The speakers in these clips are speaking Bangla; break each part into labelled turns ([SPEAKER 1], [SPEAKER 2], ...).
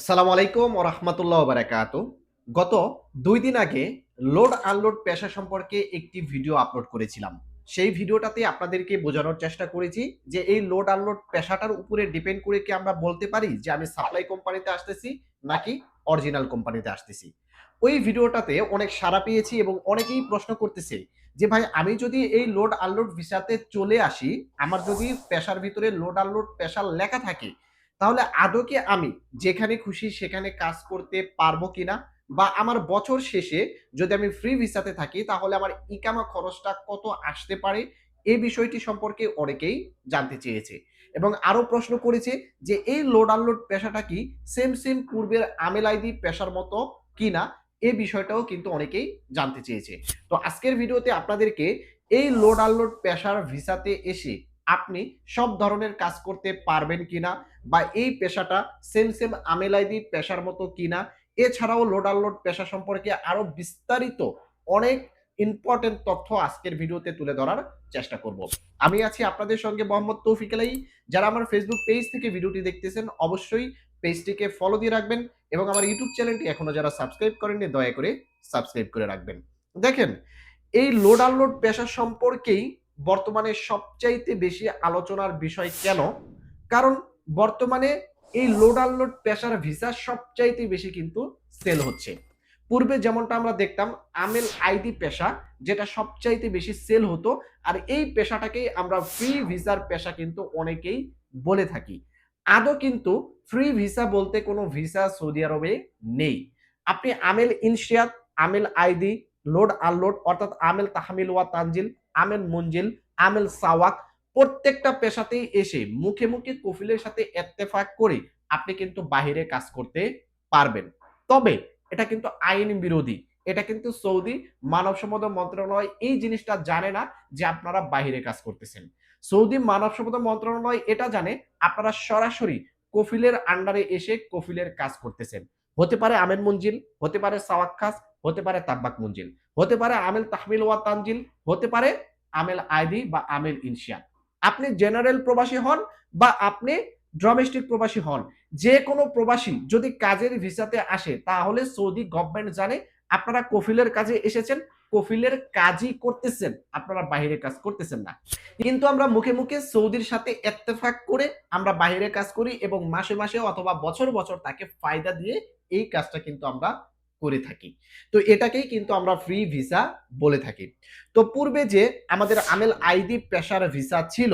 [SPEAKER 1] আসসালামু আলাইকুম ও রহমতুল্লাহ বারাকাত গত দুই দিন আগে লোড আনলোড পেশা সম্পর্কে একটি ভিডিও আপলোড করেছিলাম। সেই ভিডিওটাতে আপনাদেরকে বোঝানোর চেষ্টা করেছি যে এই লোড আনলোড পেশাটার উপরে ডিপেন্ড করে কি আমরা বলতে পারি যে আমি সাপ্লাই কোম্পানিতে আসতেছি নাকি অরিজিনাল কোম্পানিতে আসতেছি। ওই ভিডিওটাতে অনেক সাড়া পেয়েছি এবং অনেকেই প্রশ্ন করতেছে যে ভাই, আমি যদি এই লোড আনলোড ভিসাতে চলে আসি, আমার যদি পেশার ভিতরে লোড আনলোড পেশার লেখা থাকে তাহলে আদৌ কি আমি যেখানে খুশি সেখানে কাজ করতে পারব কিনা? বা আমার বছর শেষে যদি আমি ফ্রি ভিসাতে থাকি, তাহলে আমার ইকামা খরচটা কত আসতে পারে? এই বিষয়টি সম্পর্কে অনেকেই জানতে চেয়েছে। এবং আরও প্রশ্ন করেছে যে, এই লোড আনলোড পেশাটা কি সেম সেম পূর্বের আমেল আইডি পেশার মতো কিনা? এই বিষয়টাও কিন্তু অনেকেই জানতে চেয়েছে। তো আজকের ভিডিওতে আপনাদেরকে এই লোড আনলোড পেশার ভিসাতে এসে আপনি সব ধরনের কাজ করতে পারবেন কিনা বা এই পেশাটা সেম সেম আমেল আইডি পেশার মতো কিনা, এছাড়াও লোড পেশা সম্পর্কে আরও বিস্তারিত অনেক ইম্পর্টেন্ট তথ্য আজকের ভিডিওতে তুলে ধরার চেষ্টা করব। আমি আছি আপনাদের সঙ্গে মোহাম্মদ তৌফিক আলাই। যারা আমার ফেসবুক পেজ থেকে ভিডিওটি দেখতেছেন, অবশ্যই পেজটিকে ফলো দিয়ে রাখবেন এবং আমার ইউটিউব চ্যানেলটি এখনও যারা সাবস্ক্রাইব করেননি, দয়া করে সাবস্ক্রাইব করে রাখবেন। দেখেন, এই লোড আনলোড পেশা সম্পর্কেই বর্তমানে সবচাইতে বেশি আলোচনার বিষয় কেন? কারণ বর্তমানে এই লোড আনলোড পেশার ভিসা সবচাইতে বেশি কিন্তু সেল হচ্ছে। পূর্বে যেমনটা আমরা দেখতাম আমেল আইডি পেশা যেটা সবচাইতে বেশি সেল হতো, আর এই পেশাটাকেই আমরা ফ্রি ভিসার পেশা কিন্তু অনেকেই বলে থাকি। আদৌ কিন্তু ফ্রি ভিসা বলতে কোনো ভিসা সৌদি আরবে নেই। আপনি আমেল ইনশিয়াত আমেল আইডি লোড আনলোড অর্থাৎ আমেল তাহমিল ওয়া তানজিল আমেল মঞ্জিল আমেল সাওয়াক, প্রত্যেকটা পেশাতেই এসে মুখে মুখে কফিলের সাথে এত্তেফাক করে আপনি কিন্তু বাহিরে কাজ করতে পারবেন। তবে এটা কিন্তু আইন বিরোধী, এটা কিন্তু সৌদি মানব সম্পদ মন্ত্রণালয় এই জিনিসটা জানে না যে আপনারা বাহিরে কাজ করতেছেন। সৌদি মানব সম্পদ মন্ত্রণালয় এটা জানে, আপনারা সরাসরি কফিলের আন্ডারে এসে কফিলের কাজ করতেছেন। হতে পারে আমেন মঞ্জিল হতে পারে সাওয়াক্কাস হতে পারে তাব্বাক মঞ্জিল হতে পারে আমেল তাহমিল ওয়া তানজিল, হতে পারে আমেল আইডি বা আমেল ইনশিয়া। আপনি জেনারেল প্রবাসী হন বা আপনি ডোমেস্টিক প্রবাসী হন, যে কোনো প্রবাসী যদি কাজের ভিসাতে আসে, তাহলে সৌদি গভর্নমেন্ট জানে আপনারা কফিলের কাজে এসেছেন, কফিলের কাজই করতেছেন, আপনারা বাহিরে কাজ করতেছেন না। কিন্তু আমরা মুখে মুখে সৌদির সাথে এত্তেফাক করে আমরা বাহিরে কাজ করি এবং মাসে মাসে অথবা বছর বছর তাকে ফায়দা দিয়ে এই কাজটা কিন্তু আমরা করে থাকি। তো এটাকেই কিন্তু আমরা ফ্রি ভিসা বলে থাকি। তো পূর্বে যে আমাদের আমেল আইডি পেশার ভিসা ছিল,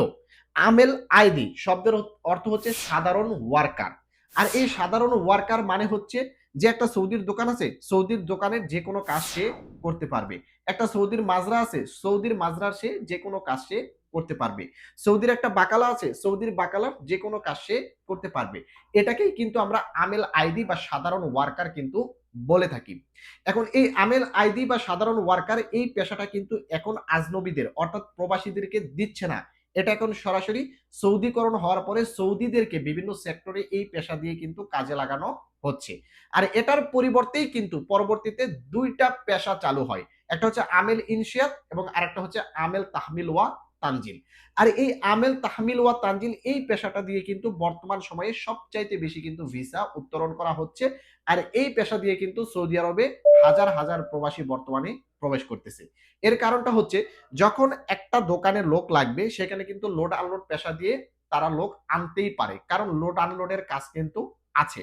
[SPEAKER 1] আমেল আইডি শব্দের অর্থ হচ্ছে সাধারণ ওয়ার্কার আর এই সাধারণ ওয়ার্কার মানে হচ্ছে যে একটা সৌদির দোকান আছে, সৌদির দোকানের যে কোনো কাজ সে করতে পারবে। একটা সৌদির মাজরা আছে, সৌদির মাজরার সে যে কোনো কাজ সে করতে পারবে। সৌদির একটা বাকালা আছে, সৌদির বাকালার যে কোনো কাজ সে করতে পারবে। এটাকেই কিন্তু আমরা আমেল আইডি বা সাধারণ ওয়ার্কার কিন্তু বলে থাকি। এখন এই আমেল আইডি বা সাধারণ ওয়ার্কার এই পেশাটা কিন্তু এখন আজনবীদের, অর্থাৎ প্রবাসীদেরকে দিচ্ছে না। এটা এখন সরাসরি সৌদিকরণ হওয়ার পরে সৌদিদেরকে বিভিন্ন সেক্টরে এই পেশা দিয়ে কিন্তু কাজে লাগানো হচ্ছে। আর এটার পরিবর্তেই কিন্তু পরবর্তীতে দুইটা পেশা চালু হয়। একটা হচ্ছে আমেল ইনশিয়াত এবং আরেকটা হচ্ছে আমেল তাহমিল ওয়া তানজিল। আর এই আমেল তাহমিল ওয়া তানজিল এই পেশাটা দিয়ে কিন্তু বর্তমান সময়ে সবচাইতে বেশি কিন্তু ভিসা উত্তোলন করা হচ্ছে। আর এই পেশা দিয়ে কিন্তু সৌদি আরবে হাজার হাজার প্রবাসী বর্তমানে প্রবেশ করতেছে। এর কারণটা হচ্ছে যখন একটা দোকানে লোক লাগবে, সেখানে কিন্তু লোড আনলোড পেশা দিয়ে তারা লোক আনতেই পারে। কারণ লোড আনলোডের কাজ কিন্তু আছে।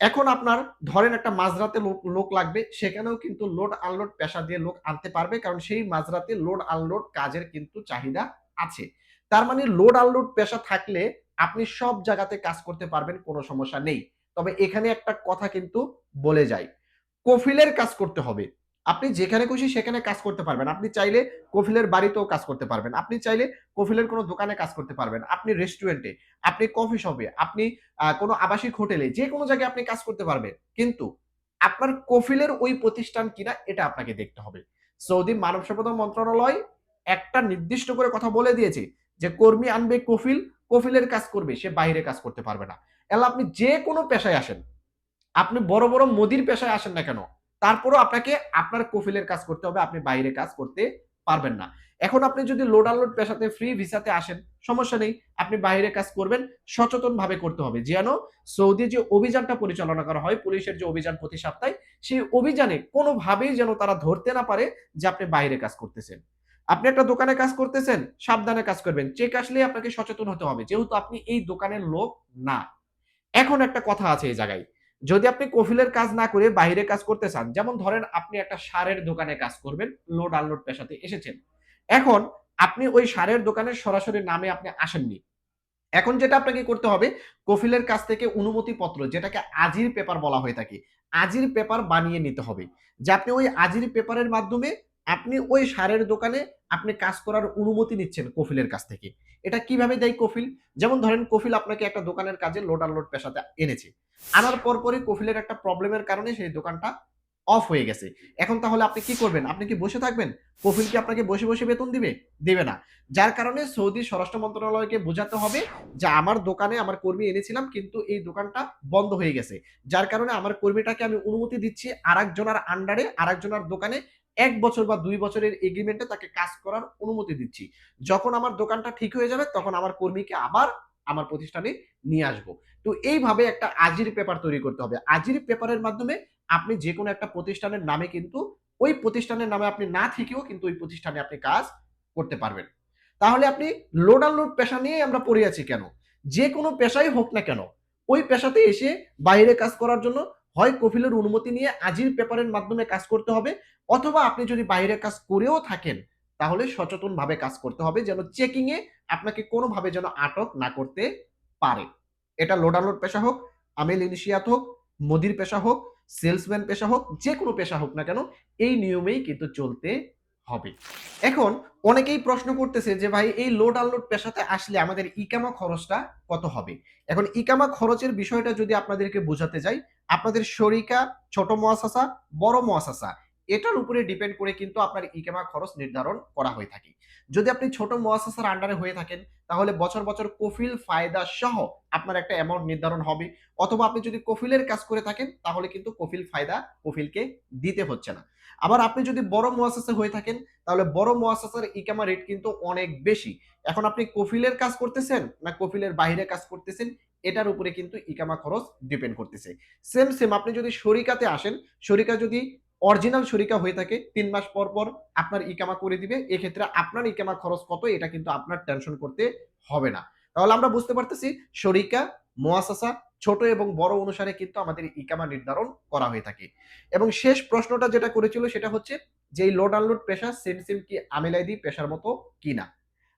[SPEAKER 1] এখন আপনার ধরেন একটা মাঝরাতে লোক লাগবে, সেখানেও কিন্তু লোড আনলোড পেশা দিয়ে লোক আনতে পারবে, কারণ সেই মাঝরাতে লোড আনলোড কাজের কিন্তু চাহিদা আছে। তার মানে লোড আনলোড পেশা থাকলে আপনি সব জায়গাতে কাজ করতে পারবেন, কোনো সমস্যা নেই। তবে এখানে একটা কথা কিন্তু বলে যায় কফিলের কাজ করতে হবে। আপনি যেখানে খুশি সেখানে কাজ করতে পারবেন। আপনি চাইলে কফিলের বাড়িতেও কাজ করতে পারবেন। আপনি চাইলে কফিলের কোনো দোকানে কাজ করতে পারবেন। আপনি রেস্টুরেন্টে আপনি কফি শপে আপনি কোনো আবাসিক হোটেলে যে কোনো জায়গায় আপনি কাজ করতে পারবেন। কিন্তু আপনার কফিলের ওই প্রতিষ্ঠান কিনা এটা আপনাকে দেখতে হবে। সৌদি মানব সম্পদ মন্ত্রণালয় একটা নির্দিষ্ট করে কথা বলে দিয়েছে যে কর্মী আনবে কফিল, কফিলের কাজ করবে, সে বাইরে কাজ করতে পারবে না। এলা আপনি যে কোনো পেশায় আসেন, আপনি বড় বড় মোদির পেশায় আসেন না কেন তারপরও আপনাকে আপনার কফিলের কাজ করতে হবে, আপনি বাইরে কাজ করতে পারবেন না। এখন আপনি যদি লোড আনলোড পেশাতে ফ্রি ভিসাতে আসেন, সমস্যা নেই, আপনি বাইরে কাজ করবেন সচেতন ভাবে করতে হবে। যেন সৌদি যে অভিযানটা পরিচালনা করা হয়, পুলিশের যে অভিযান প্রতি সপ্তাহে, সেই অভিযানে কোনোভাবেই যেন তারা ধরতে না পারে যে আপনি বাইরে কাজ করতেছেন। আপনি একটা দোকানে কাজ করতেছেন, সাবধানে কাজ করবেন, চেক আসলে আপনাকে সচেতন হতে হবে, যেহেতু আপনি এই দোকানের লোক না। এখন একটা কথা আছে এই জায়গায় যদি আপনি কফিলের কাজ না করে বাইরে কাজ করতে চান, যেমন ধরেন আপনি একটা সারের দোকানে কাজ করবেন, লোড আনলোড পেশাতে এসেছেন। এখন আপনি ওই সারের দোকানের সরাসরি নামে আপনি আসেননি। এখন যেটা আপনাকে করতে হবে, কফিলের কাছ থেকে অনুমতি পত্র যেটাকে আজির পেপার বলা হয়ে থাকে, আজির পেপার বানিয়ে নিতে হবে। যে আপনি ওই আজির পেপারের মাধ্যমে আপনি ওই সারের দোকানে আপনি কাজ করার অনুমতি নিচ্ছেন কফিলের কাছ থেকে। এটা কীভাবে দেয় কফিল? যেমন ধরেন কফিল আপনাকে একটা দোকানের কাজে লোড আনলোড পেশাতে এনেছে। আনার পরপরই কফিলের একটা প্রবলেমের কারণে সেই দোকানটা অফ হয়ে গেছে। এখন তাহলে আপনি কি করবেন? আপনি কি বসে থাকবেন? কফিল কি আপনাকে বসে বসে বেতন দিবে? দেবে না। যার কারণে সৌদি স্বরাষ্ট্র মন্ত্রণালয়কে বোঝাতে হবে যে আমার দোকানে আমার কর্মী এনেছিলাম কিন্তু এই দোকানটা বন্ধ হয়ে গেছে। যার কারণে আমার কর্মীটাকে আমি অনুমতি দিচ্ছি আর একজনের আন্ডারে আর একজনের দোকানে এক বছর বা দুই বছরের এগ্রিমেন্টে তাকে কাজ করার অনুমতি দিচ্ছি। যখন আমার দোকানটা ঠিক হয়ে যাবে তখন আমার কর্মীকে আবার আমার প্রতিষ্ঠানে নিয়ে আসব। তো এইভাবে একটা আজির পেপার তৈরি করতে হবে। আজির পেপারের মাধ্যমে আপনি যে কোনো একটা প্রতিষ্ঠানের নামে কিন্তু, ওই প্রতিষ্ঠানের নামে আপনি না থেকেও কিন্তু ওই প্রতিষ্ঠানে আপনি কাজ করতে পারবেন। তাহলে আপনি লোড আনলোড পেশা নিয়ে আমরা পড়ে আছি কেন? যে কোনো পেশাই হোক না কেন, ওই পেশাতে এসে বাইরে কাজ করার জন্য হয় কফিলের অনুমতি নিয়ে আজির পেপারের মাধ্যমে কাজ করতে হবে, অথবা আপনি যদি বাইরে কাজ করেও থাকেন, তাহলে সচেতন ভাবে কাজ করতে হবে যেন চেকিং এ আপনাকে কোনোভাবে যেন আটক না করতে পারে। এটা লোড আনলোড পেশা হোক, আমেল ইনিশিয়াত হোক, মোদির পেশা হোক সেলসম্যান পেশা হোক যে কোনো পেশা হোক না কেন, এই নিয়মেই কিন্তু চলতে হবে। এখন অনেকেই প্রশ্ন করতেছে যে, ভাই, এই লোড আনলোড পেশাতে আসলে আমাদের ইকামা খরচটা কত হবে? এখন ইকামা খরচের বিষয়টা যদি আপনাদেরকে বোঝাতে যাই, আপনাদের শরিকা ছোট মহাসাসা, বড় মোয়াসাসা এটার উপরে ডিপেন্ড করে কিন্তু আপনার ইকামা খরচ নির্ধারণ করা হয়ে থাকে। যদি আপনি ছোট মোয়াসাসার আন্ডারে হয়ে থাকেন, তাহলে বছর বছর কফিল, ফায়দা সহ আপনার একটা অ্যামাউন্ট নির্ধারণ হবে। অথবা আপনি যদি কফিলের কাজ করে থাকেন, তাহলে কিন্তু কফিল, ফায়দা কফিলকে দিতে হচ্ছে না। আবার আপনি যদি বড় মোয়াসাসে হয়ে থাকেন, তাহলে বড় মোয়াসাসার ইকামা রেট কিন্তু অনেক বেশি। এখন আপনি কফিলের কাজ করতেছেন না কফিলের বাইরে কাজ করতেছেন, এটার উপরে কিন্তু ইকামা খরচ ডিপেন্ড করতেছে। সেম সেম আপনি যদি শরিকাতে আসেন, শরিকা যদি অরিজিনাল শরিকা হয়ে থাকে, তিন মাস পর পর আপনার ইকামা করে দিবে, এক্ষেত্রে আপনার ইকামা খরচ কত, এটা কিন্তু আপনার টেনশন করতে হবে না। তাহলে আমরা বুঝতে পারতেছি শরিকা মোয়াসাসা, ছোট এবং বড় অনুসারে কিন্তু আমাদের ইকামা নির্ধারণ করা হয়ে থাকে। এবং শেষ প্রশ্নটা যেটা করেছিল সেটা হচ্ছে যে লোড আনলোড পেশা সেম সেম কি আমেলাইদি পেশার মতো কিনা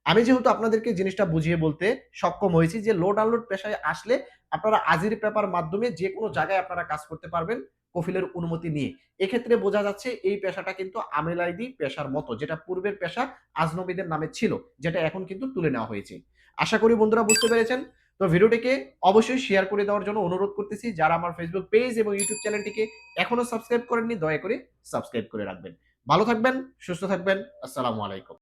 [SPEAKER 1] আমি যেহেতু আপনাদেরকে জিনিসটা বুঝিয়ে বলতে সক্ষম হয়েছি যে লোড আনলোড পেশায় আসলে আপনারা আজির পেপার মাধ্যমে যে কোনো জায়গায় আপনারা কাজ করতে পারবেন। কফিলের অনুমতি নিয়ে। এক্ষেত্রে বোঝা যাচ্ছে এই পেশাটা কিন্তু আমেলাইদি পেশার মতো, যেটা পূর্বের পেশা আজনবীদের নামে ছিল, যেটা এখন কিন্তু তুলে নেওয়া হয়েছে। আশা করি বন্ধুরা বুঝতে পেরেছেন। তো ভিডিওটিকে অবশ্যই শেয়ার করে দেওয়ার জন্য অনুরোধ করতেছি, যারা আমার ফেসবুক পেজ এবং ইউটিউব চ্যানেলটিকে এখনও সাবস্ক্রাইব করেননি, দয়া করে সাবস্ক্রাইব করে রাখবেন। ভালো থাকবেন, সুস্থ থাকবেন, আসসালামু আলাইকুম।